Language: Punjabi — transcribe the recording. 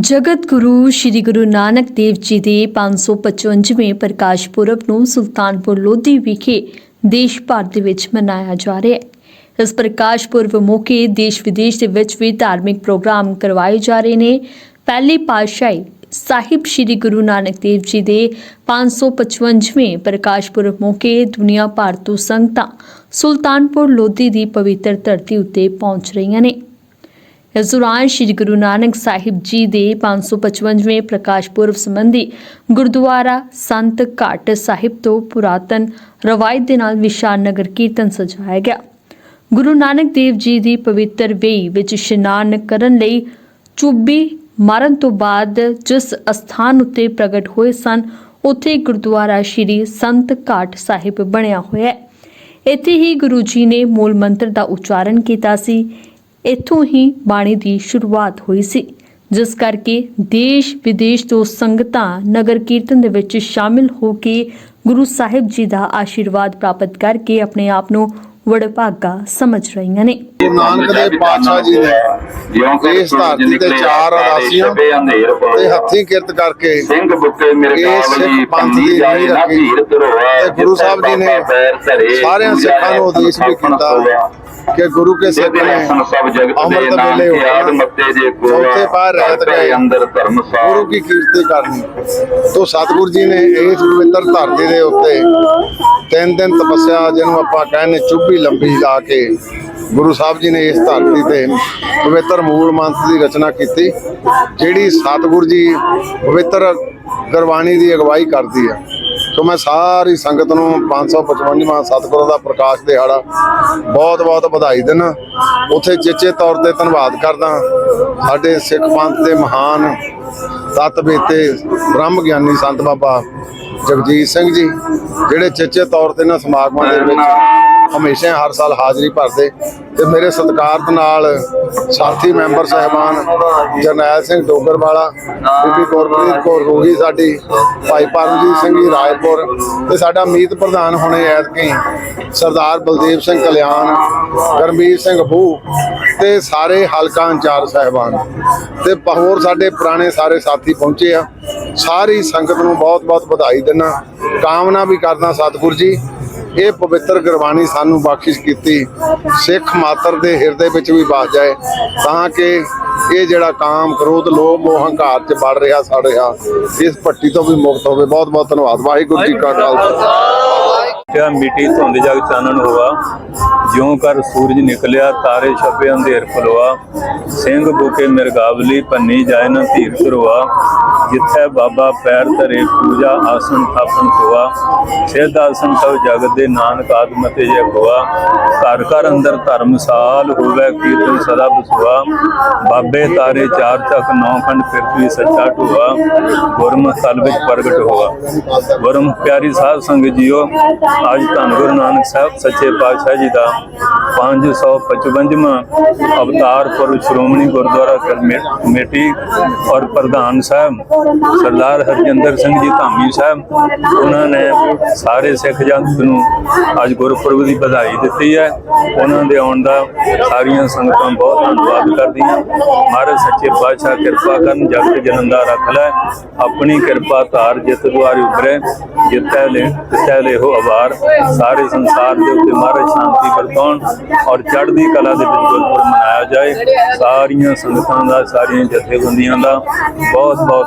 ਜਗਤ ਗੁਰੂ ਸ੍ਰੀ ਗੁਰੂ ਨਾਨਕ ਦੇਵ ਜੀ ਦੇ 555ਵੇਂ ਪ੍ਰਕਾਸ਼ ਪੁਰਬ ਨੂੰ ਸੁਲਤਾਨਪੁਰ ਲੋਧੀ ਵਿਖੇ ਦੇਸ਼ ਭਰ ਦੇ ਵਿੱਚ ਮਨਾਇਆ ਜਾ ਰਿਹਾ ਹੈ। ਇਸ ਪ੍ਰਕਾਸ਼ ਪੁਰਬ ਮੌਕੇ ਦੇਸ਼ ਵਿਦੇਸ਼ ਦੇ ਵਿੱਚ ਵੀ ਧਾਰਮਿਕ ਪ੍ਰੋਗਰਾਮ ਕਰਵਾਏ ਜਾ ਰਹੇ ਨੇ। ਪਹਿਲੀ ਪਾਤਸ਼ਾਹੀ ਸਾਹਿਬ ਸ੍ਰੀ ਗੁਰੂ ਨਾਨਕ ਦੇਵ ਜੀ ਦੇ 555ਵੇਂ ਪ੍ਰਕਾਸ਼ ਪੁਰਬ ਮੌਕੇ ਦੁਨੀਆ ਭਰ ਤੋਂ ਸੰਗਤਾਂ ਸੁਲਤਾਨਪੁਰ ਲੋਧੀ ਦੀ ਪਵਿੱਤਰ ਧਰਤੀ ਉੱਤੇ ਪਹੁੰਚ ਰਹੀਆਂ ਨੇ। ਇਸ ਦੌਰਾਨ ਸ੍ਰੀ ਗੁਰੂ ਨਾਨਕ ਸਾਹਿਬ ਜੀ ਦੇ 555ਵੇਂ ਪ੍ਰਕਾਸ਼ ਪੁਰਬ ਸੰਬੰਧੀ ਗੁਰਦੁਆਰਾ ਸੰਤ ਘਾਟ ਸਾਹਿਬ ਤੋਂ ਪੁਰਾਤਨ ਰਵਾਇਤ ਦੇ ਨਾਲ ਵਿਸ਼ਾਲ ਨਗਰ ਕੀਰਤਨ ਸਜਾਇਆ ਗਿਆ। ਗੁਰੂ ਨਾਨਕ ਦੇਵ ਜੀ ਦੀ ਪਵਿੱਤਰ ਵੇਈ ਵਿੱਚ ਇਸ਼ਨਾਨ ਕਰਨ ਲਈ ਚੁੱਬੀ ਮਾਰਨ ਤੋਂ ਬਾਅਦ ਜਿਸ ਅਸਥਾਨ ਉੱਤੇ ਪ੍ਰਗਟ ਹੋਏ ਸਨ, ਉੱਥੇ ਗੁਰਦੁਆਰਾ ਸ੍ਰੀ ਸੰਤ ਘਾਟ ਸਾਹਿਬ ਬਣਿਆ ਹੋਇਆ ਹੈ। ਇੱਥੇ ਹੀ ਗੁਰੂ ਜੀ ਨੇ ਮੂਲ ਮੰਤਰ ਦਾ ਉਚਾਰਨ ਕੀਤਾ ਸੀ। ਇੱਥੋਂ ਹੀ ਬਾਣੀ ਦੀ ਸ਼ੁਰੂਆਤ ਹੋਈ ਸੀ ਜਿਸ ਕਰਕੇ ਦੇਸ਼ ਵਿਦੇਸ਼ ਤੋਂ ਸੰਗਤਾਂ ਨਗਰ ਕੀਰਤਨ ਦੇ ਵਿੱਚ ਸ਼ਾਮਿਲ ਹੋ ਕੇ ਗੁਰੂ ਸਾਹਿਬ ਜੀ ਦਾ ਆਸ਼ੀਰਵਾਦ ਪ੍ਰਾਪਤ ਕਰਕੇ ਆਪਣੇ ਆਪ ਨੂੰ ਵਡਭਾਗਾ ਸਮਝ ਰਹੀਆਂ ਨੇ। ਗੁਰੂ ਨਾਨਕ ਦੇਵ ਪਾਤਸ਼ਾਹ ਜੀ ਨੇ ਇਸ ਧਰਤੀ ਤੇ ਚਾਰ ਉਦਾਸੀਆਂ ਤੇ ਹੱਥੀਂ ਕਿਰਤ ਕਰਕੇ ਸਿੰਘ ਬੁੱਕੇ ਮੇਰੇ ਕਾਬਲੀ ਸਿੱਖ ਪੰਥ ਦੀ ਜਾਏ ਨਾ ਧਰੋਆ ਤੇ ਗੁਰੂ ਸਾਹਿਬ ਜੀ ਨੇ ਸਾਰਿਆਂ ਸਿੱਖਾਂ ਨੂੰ ਉਦੇਸ਼ ਵੀ ਕੀਤਾ। ਕਿ ਗੁਰੂ ਕੇ ਨੇ ਸਭ ਜਗਤ ਦੇ ਨਾਮ ਵੇਲੇ ਤੇ ਆਦ ਹੋਣਾ ਮੱਤੇ ਜੇ ਚੌਥੇ ਪਾਰ ਰਹਿਤ ਗਏ। ਅੰਦਰ ਧਰਮਸਾਲ ਗੁਰੂ ਕੀ ਕੀਰਤੀ ਕਰਨੀ। ਤੋਂ ਸਤਿਗੁਰੂ ਜੀ ਨੇ ਇਸ ਪਵਿੱਤਰ ਧਰਤੀ ਦੇ ਉੱਤੇ ਤਿੰਨ ਦਿਨ ਤਪੱਸਿਆ ਜਿਹਨੂੰ ਆਪਾਂ ਕਹਿੰਦੇ ਚੁੱਭੀ ਲੰਬੀ ਲਾ ਕੇ ਗੁਰੂ ਸਾਹਿਬ ਜੀ ਨੇ ਇਸ ਧਰਤੀ ਤੇ ਪਵਿੱਤਰ ਮੂਲ ਮੰਤਰ ਦੀ ਰਚਨਾ ਕੀਤੀ ਜਿਹੜੀ ਸਤਿਗੁਰੂ ਜੀ ਪਵਿੱਤਰ ਗੁਰਬਾਣੀ ਦੀ ਅਗਵਾਈ ਕਰਦੀ ਹੈ ਸੋ ਮੈਂ ਸਾਰੀ ਸੰਗਤ ਨੂੰ 555ਵਾਂ ਸਤਿਗੁਰਾਂ ਦਾ ਪ੍ਰਕਾਸ਼ ਦਿਹਾੜਾ ਬਹੁਤ ਬਹੁਤ ਵਧਾਈ ਦਿੰਦਾ। ਉੱਥੇ ਚੇਚੇ ਤੌਰ ਤੇ ਧੰਨਵਾਦ ਕਰਦਾ। ਸਾਡੇ ਸਿੱਖ ਪੰਥ ਦੇ ਮਹਾਨ ਤਤ ਬੇਤੇ ਬ੍ਰਹਮ ਗਿਆਨੀ ਸੰਤ ਬਾਬਾ ਜਗਜੀਤ ਸਿੰਘ ਜੀ, ਜਿਹੜੇ ਚੇਚੇ ਤੌਰ ਤੇ ਨਾ ਸਮਾਗਮਾਂ ਦੇ ਵਿੱਚ ਹਮੇਸ਼ਾ ਹਰ ਸਾਲ ਹਾਜ਼ਰੀ ਭਰਦੇ। ਤੇ ਮੇਰੇ ਸਤਿਕਾਰਤ ਨਾਲ ਸਾਥੀ ਮੈਂਬਰ ਸਹਿਬਾਨ ਜਰਨੈਲ ਸਿੰਘ ਡੋਗਰਵਾਲਾ, ਬੀਬੀ ਗੁਰਪ੍ਰੀਤ ਕੌਰ ਰੋਹੀ ਸਾਡੀ, ਭਾਈ ਪਰਮਜੀਤ ਸਿੰਘ ਜੀ ਰਾਏਪੁਰ ਤੇ ਸਾਡਾ ਮੀਤ ਪ੍ਰਧਾਨ ਹੁਣੇ ਐਤਕੀ ਸਰਦਾਰ ਬਲਦੇਵ ਸਿੰਘ ਕਲਿਆਣ, ਗਰਮੀਤ ਸਿੰਘ ਬੂ ਤੇ ਸਾਰੇ ਹਲਕਾ ਇੰਚਾਰਜ ਸਹਿਬਾਨ। ਤੇ ਹੋਰ ਸਾਡੇ ਪੁਰਾਣੇ ਸਾਰੇ ਸਾਥੀ ਪਹੁੰਚੇ ਆ। ਸਾਰੀ ਸੰਗਤ ਨੂੰ ਬਹੁਤ-ਬਹੁਤ ਵਧਾਈ ਦਿੰਦਾ। ਕਾਮਨਾ ਵੀ ਕਰਦਾ ਸਤਿਗੁਰ ਜੀ। ਇਹ ਪਵਿੱਤਰ ਗੁਰਬਾਣੀ ਸਾਨੂੰ ਬਖਸ਼ਿਸ਼ ਕੀਤੀ, ਸਿੱਖ ਮਾਤਰ ਦੇ ਹਿਰਦੇ ਵਿੱਚ ਵੀ ਵਸ ਜਾਏ, ਤਾਂ ਕਿ ਇਹ ਜਿਹੜਾ ਕਾਮ, ਕ੍ਰੋਧ, ਲੋਭ, ਮੋਹ, ਹੰਕਾਰ ਚ ਵੜ ਰਿਹਾ, ਸੜ ਰਿਹਾ, ਇਸ ਭੱਟੀ ਤੋਂ ਵੀ ਮੁਕਤ ਹੋਵੇ। ਬਹੁਤ ਬਹੁਤ ਧੰਨਵਾਦ। ਵਾਹਿਗੁਰੂ ਜੀ ਕਾ ਖਾਲਸਾ। ਕਿਆ ਮਿੱਟੀ ਧੁੰਦ ਜਗ ਚਾਨਣ ਹੋਆ, ਜਿਉਂ ਕਰ ਸੂਰਜ ਨਿਕਲਿਆ, ਤਾਰੇ ਛਪੇ ਅੰਧੇਰ ਖਲੋਆ ਸਿੰਘ ਬੁਕੇ ਮਿਰਗਾਵਲੀ, ਪੰਨੀ ਜਾਏ ਨਾ ਧੀਰ ਕਰਵਾ ਜਿੱਥੇ ਬਾਬਾ ਪੈਰ ਧਰੇ ਪੂਜਾ ਆਸਨ ਥਾਪਨ ਹੋਆ ਸਿੱਧ ਆਸਨ ਸਭ ਜਗਤ ਦੇ ਨਾਨਕ ਆਦਮਤੇ ਜੇ ਹੋਆ ਘਰ ਘਰ ਅੰਦਰ ਧਰਮਸਾਲ ਹੋਵੇ, ਕੀਰਤਨ ਸਦਾ ਬਸਵਾ ਬਾਬੇ ਤਾਰੇ ਚਾਰ ਤੱਕ ਨੌ ਖੰਡ ਫਿਰਤੀ ਸੱਚਾ ਢੋਆ। ਗੁਰਮ ਤਲ ਵਿੱਚ ਪ੍ਰਗਟ ਹੋਆ। ਗੁਰਮ ਪਿਆਰੀ ਸਾਧ ਸੰਗਤ ਜੀਓ, ਅੱਜ ਧੰਨ ਗੁਰੂ ਨਾਨਕ ਸਾਹਿਬ ਸੱਚੇ ਪਾਤਸ਼ਾਹ ਜੀ ਦਾ 555ਵਾਂ ਅਵਤਾਰ ਪੁਰਬ ਸ਼੍ਰੋਮਣੀ ਗੁਰਦੁਆਰਾ ਕਮੇਟੀ ਔਰ ਪ੍ਰਧਾਨ ਸਾਹਿਬ ਸਰਦਾਰ ਹਰਜਿੰਦਰ ਸਿੰਘ ਜੀ ਧਾਮੀ ਸਾਹਿਬ, ਉਹਨਾਂ ਨੇ ਸਾਰੇ ਸਿੱਖ ਜਨਤ ਨੂੰ ਅੱਜ ਗੁਰਪੁਰਬ ਦੀ ਵਧਾਈ ਦਿੱਤੀ ਹੈ। ਉਹਨਾਂ ਦੇ ਆਉਣ ਦਾ ਸਾਰੀਆਂ ਸੰਗਤਾਂ ਬਹੁਤ ਧੰਨਵਾਦ ਕਰਦੀਆਂ। ਮਹਾਰਾਜ ਸੱਚੇ ਪਾਤਸ਼ਾਹ ਕਿਰਪਾ ਕਰਨ, ਜਗਤ ਜਨੰਦਾ ਰੱਖ ਲੈ। ਆਪਣੀ ਕਿਰਪਾ ਧਾਰ ਜਿਤ ਦੁਆਰੀ ਉਭਰੇ। ਜਿੱਤੈ ਲੈ ਜਿੱਤੈ ਲੈ ਹੋ ਆਵਾਰ ਸਾਰੇ ਸੰਸਾਰ ਦੇ ਉੱਤੇ ਮਹਾਰਾਜ ਸ਼ਾਂਤੀ ਵਰਤਾਉਣ ਔਰ ਚੜ੍ਹਦੀ ਕਲਾ ਦੇ ਵਿੱਚ ਗੁਰਪੁਰਬ ਮਨਾਇਆ ਜਾਏ। ਸਾਰੀਆਂ ਸੰਗਤਾਂ ਦਾ, ਸਾਰੀਆਂ ਜਥੇਬੰਦੀਆਂ ਦਾ ਬਹੁਤ ਬਹੁਤ